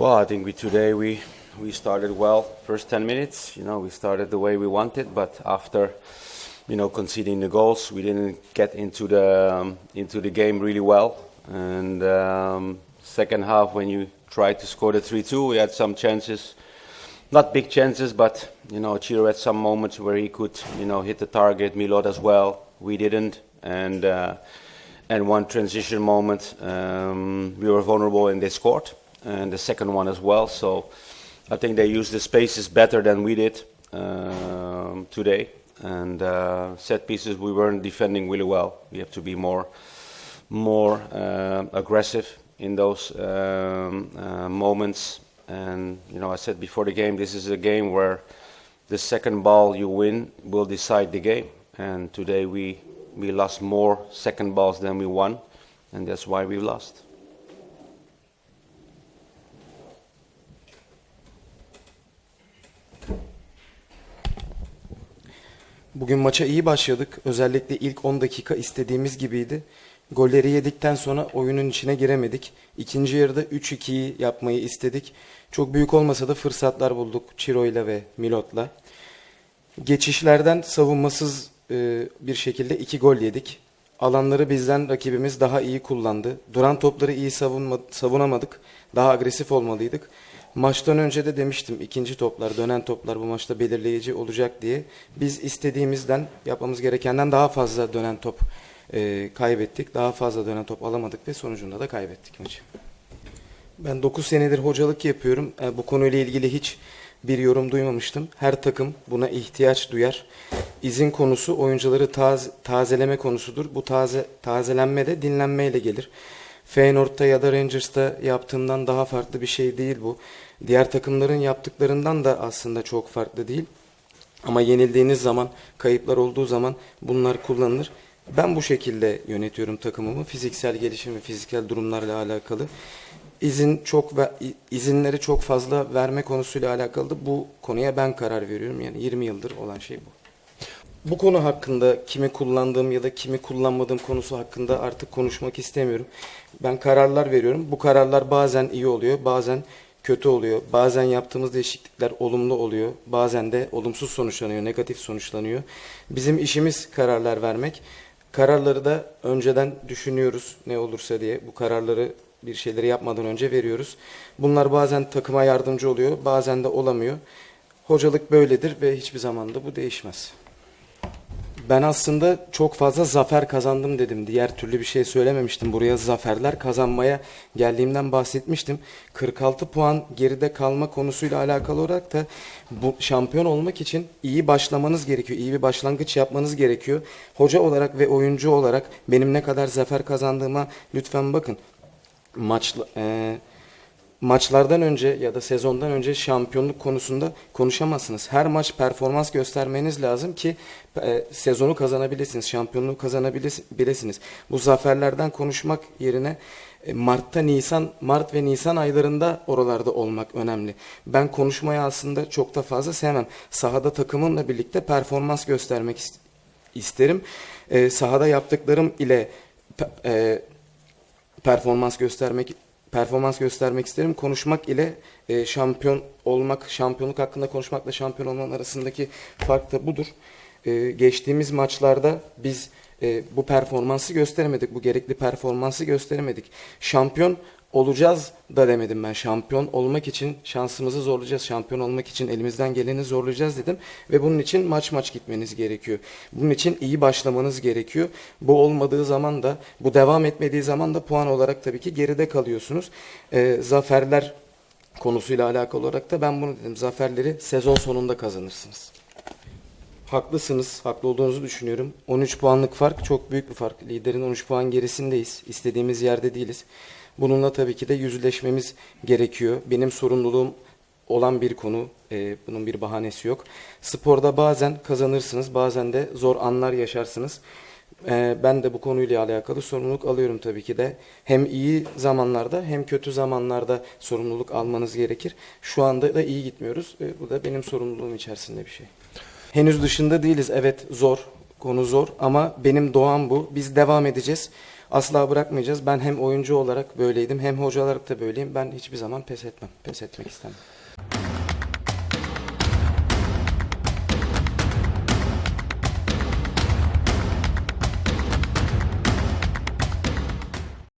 Well, I think we today we we started well. First 10 minutes, you know, we started the way we wanted, but after you know conceding the goals, we didn't get into the um, into the game really well. And um, second half, when you tried to score the 3-2, we had some chances, not big chances, but you know, Chiro had some moments where he could you know hit the target. Milot as well. We didn't, and. Uh, and one transition moment, um, we were vulnerable and they scored, and the second one as well. So I think they used the spaces better than we did um, today. And uh, set pieces, we weren't defending really well. We have to be more, more uh, aggressive in those um, uh, moments. And you know, I said before the game, this is a game where the second ball you win will decide the game. And today we we lost more second balls than we won, and that's why we lost. Bugün maça iyi başladık. Özellikle ilk 10 dakika istediğimiz gibiydi. Golleri yedikten sonra oyunun içine giremedik. İkinci yarıda 3-2'yi yapmayı istedik. Çok büyük olmasa da fırsatlar bulduk Çiro'yla ve Milot'la. Geçişlerden savunmasız e, bir şekilde iki gol yedik. Alanları bizden rakibimiz daha iyi kullandı. Duran topları iyi savunma, savunamadık. Daha agresif olmalıydık. Maçtan önce de demiştim ikinci toplar, dönen toplar bu maçta belirleyici olacak diye. Biz istediğimizden, yapmamız gerekenden daha fazla dönen top e, kaybettik. Daha fazla dönen top alamadık ve sonucunda da kaybettik maçı. Ben 9 senedir hocalık yapıyorum. E, bu konuyla ilgili hiç bir yorum duymamıştım. Her takım buna ihtiyaç duyar. İzin konusu oyuncuları taz, tazeleme konusudur. Bu taze tazelenme de dinlenmeyle gelir. Feyenoord'da ya da Rangers'ta yaptığından daha farklı bir şey değil bu. Diğer takımların yaptıklarından da aslında çok farklı değil. Ama yenildiğiniz zaman, kayıplar olduğu zaman bunlar kullanılır. Ben bu şekilde yönetiyorum takımımı. Fiziksel gelişim ve fiziksel durumlarla alakalı. İzin çok ve izinleri çok fazla verme konusuyla alakalı bu konuya ben karar veriyorum. Yani 20 yıldır olan şey bu. Bu konu hakkında kimi kullandığım ya da kimi kullanmadığım konusu hakkında artık konuşmak istemiyorum. Ben kararlar veriyorum. Bu kararlar bazen iyi oluyor, bazen kötü oluyor. Bazen yaptığımız değişiklikler olumlu oluyor. Bazen de olumsuz sonuçlanıyor, negatif sonuçlanıyor. Bizim işimiz kararlar vermek. Kararları da önceden düşünüyoruz ne olursa diye. Bu kararları bir şeyleri yapmadan önce veriyoruz. Bunlar bazen takıma yardımcı oluyor, bazen de olamıyor. Hocalık böyledir ve hiçbir zaman da bu değişmez. Ben aslında çok fazla zafer kazandım dedim. Diğer türlü bir şey söylememiştim. Buraya zaferler kazanmaya geldiğimden bahsetmiştim. 46 puan geride kalma konusuyla alakalı olarak da bu şampiyon olmak için iyi başlamanız gerekiyor. İyi bir başlangıç yapmanız gerekiyor. Hoca olarak ve oyuncu olarak benim ne kadar zafer kazandığıma lütfen bakın. Maç e, maçlardan önce ya da sezondan önce şampiyonluk konusunda konuşamazsınız. Her maç performans göstermeniz lazım ki e, sezonu kazanabilirsiniz, şampiyonluğu kazanabilirsiniz. Bu zaferlerden konuşmak yerine e, Mart'ta Nisan, Mart ve Nisan aylarında oralarda olmak önemli. Ben konuşmayı aslında çok da fazla sevmem. Sahada takımımla birlikte performans göstermek isterim. E, sahada yaptıklarım ile e, performans göstermek performans göstermek isterim. Konuşmak ile e, şampiyon olmak, şampiyonluk hakkında konuşmakla şampiyon olmanın arasındaki fark da budur. E, geçtiğimiz maçlarda biz e, bu performansı gösteremedik, bu gerekli performansı gösteremedik. Şampiyon olacağız da demedim ben. Şampiyon olmak için şansımızı zorlayacağız. Şampiyon olmak için elimizden geleni zorlayacağız dedim. Ve bunun için maç maç gitmeniz gerekiyor. Bunun için iyi başlamanız gerekiyor. Bu olmadığı zaman da, bu devam etmediği zaman da puan olarak tabii ki geride kalıyorsunuz. Ee, zaferler konusuyla alakalı olarak da ben bunu dedim. Zaferleri sezon sonunda kazanırsınız. Haklısınız, haklı olduğunuzu düşünüyorum. 13 puanlık fark çok büyük bir fark. Liderin 13 puan gerisindeyiz. İstediğimiz yerde değiliz. Bununla tabii ki de yüzleşmemiz gerekiyor. Benim sorumluluğum olan bir konu. E, bunun bir bahanesi yok. Sporda bazen kazanırsınız, bazen de zor anlar yaşarsınız. E, ben de bu konuyla alakalı sorumluluk alıyorum tabii ki de. Hem iyi zamanlarda hem kötü zamanlarda sorumluluk almanız gerekir. Şu anda da iyi gitmiyoruz. E, bu da benim sorumluluğum içerisinde bir şey. Henüz dışında değiliz. Evet zor, konu zor ama benim doğam bu. Biz devam edeceğiz. Asla bırakmayacağız. Ben hem oyuncu olarak böyleydim hem hoca olarak da böyleyim. Ben hiçbir zaman pes etmem. Pes etmek istemem.